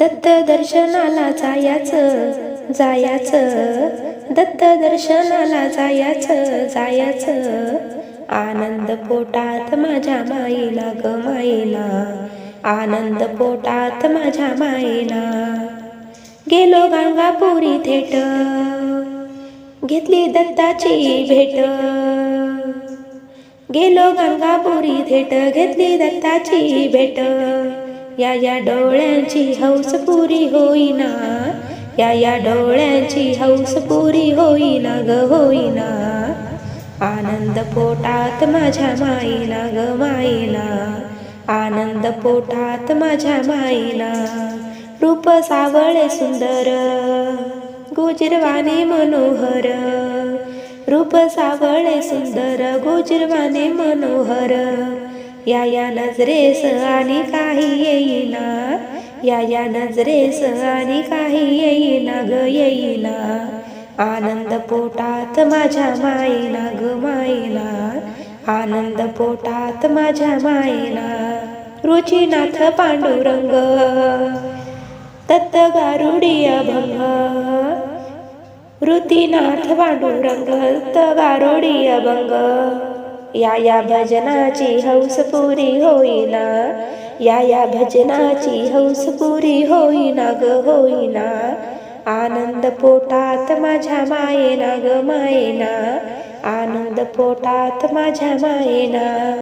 दत्त दर्शनाला जायाचं जायाचं. दत्त दर्शनाला जायाचं जायाचं. आनंद पोटात माझ्या माईला ग माईला आनंद पोटात माझ्या माईला गेलो गंगापुरी थेट. घेतली दत्ताची भेट. गेलो गंगापुरी थेट घेतली दत्ताची भेट. या या डोळ्यांची हौस पुरी होईना. या या डोळ्यांची हौस पुरी होईना ग होईना. आनंद पोटात माझ्या माईला ग माईला आनंद पोटात माझ्या माईला रूप सावळे सुंदर गोजिरवाने मनोहर. रूप सावळे सुंदर गोजिरवाने मनोहर. या या नजरेस आणि काही येईना. या या नजरेस आणि काही येईना ग येईना. आनंद पोटात माझ्या माईना ग माईना आनंद पोटात माझ्या माईना रुचिनाथ पांडुरंग. तत्त गारुडी अभंग ऋतीनाथ पांडुरंग दत्त गारुडी अभंग या या भजनाची हौस पुरी होईना. या या भजनाची हौस पुरी होईना ग होईना. आनंद पोटात माझ्या मायेना ग मायेना. आनंद पोटात माझ्या मायेना.